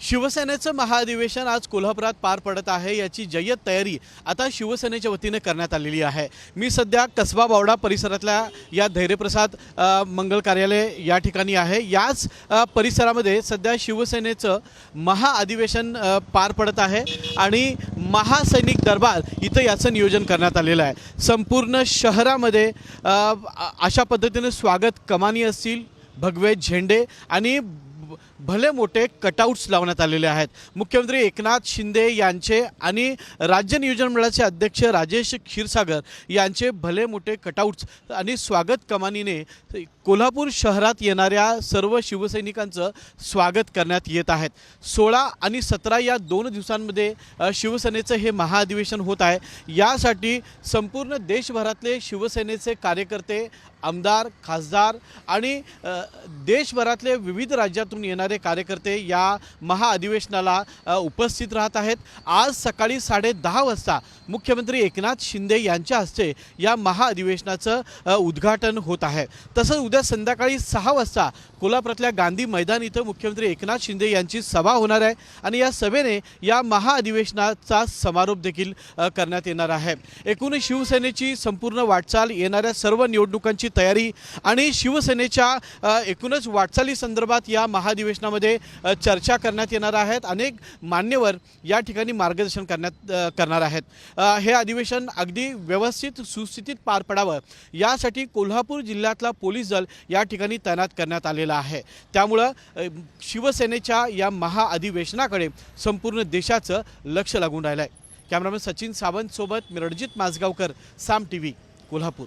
शिवसेनेचं महाअधिवेशन आज कोल्हापुरात पार पडत आहे याची जय्यत तयारी आता शिवसेनेच्या वतीने करण्यात आलेली आहे. मी सध्या कसबा बावडा परिसरातल्या या धैर्यप्रसाद मंगल कार्यालय या ठिकाणी आहे. याच परिसरामध्ये सध्या शिवसेनेचं महाअधिवेशन पार पडत आहे आणि महासैनिक दरबार इथं याचं नियोजन करण्यात आलेलं आहे. संपूर्ण शहरामध्ये अशा पद्धतीने स्वागत कमानी असतील भगवे झेंडे आणि भले मोठे कटआउट्स लावण्यात आलेले आहेत. मुख्यमंत्री एकनाथ शिंदे यांचे आणि राज्य नियोजन मंडळाचे अध्यक्ष राजेश क्षीरसागर यांचे भले मोठे कटआउट्स आणि स्वागत कमानीने कोल्हापूर शहरात येणाऱ्या सर्व शिवसैनिकांचं स्वागत करण्यात येत आहेत सोळा आणि सतरा या दोन दिवसांमध्ये शिवसेनेचं हे महाअधिवेशन होत आहे. यासाठी संपूर्ण देशभरातले शिवसेनेचे कार्यकर्ते आमदार खासदार आणि देशभरातले विविध राज्यातून येणारे कार्यकर्ते या महाअधिवेशनाला उपस्थित राहत आहेत. आज सकाळी साडे दहा वाजता मुख्यमंत्री एकनाथ शिंदे यांच्या हस्ते या महाअधिवेशनाचं उद्घाटन होत आहे. तसंच उद्या संध्याकाळी सहा वाजता कोल्हापुरातल्या गांधी मैदान इथं मुख्यमंत्री एकनाथ शिंदे यांची सभा होणार आहे आणि या सभेने या महाअधिवेशनाचा समारोप देखील करण्यात येणार आहे. एकूण शिवसेनेची संपूर्ण वाटचाल येणाऱ्या सर्व निवडणुकांची तयारी आणि शिवसेनेच्या एकूणच वाटचाली संदर्भात या महाअधिवेशनामध्ये अधिवेशनामध्ये चर्चा करण्यात येणार आहेत. अनेक मान्यवर या ठिकाणी मार्गदर्शन करण्यात करणार आहेत. हे अधिवेशन अगदी व्यवस्थित सुस्थितीत पार पडावं यासाठी कोल्हापूर जिल्ह्यातला पोलीस दल या ठिकाणी तैनात करण्यात आलेला आहे. त्यामुळं शिवसेनेच्या या महाअधिवेशनाकडे संपूर्ण देशाचं लक्ष लागून राहिलं आहे कॅमेरामॅन सचिन सावंत सोबत मी रणजित माजगावकर साम टी व्ही कोल्हापूर.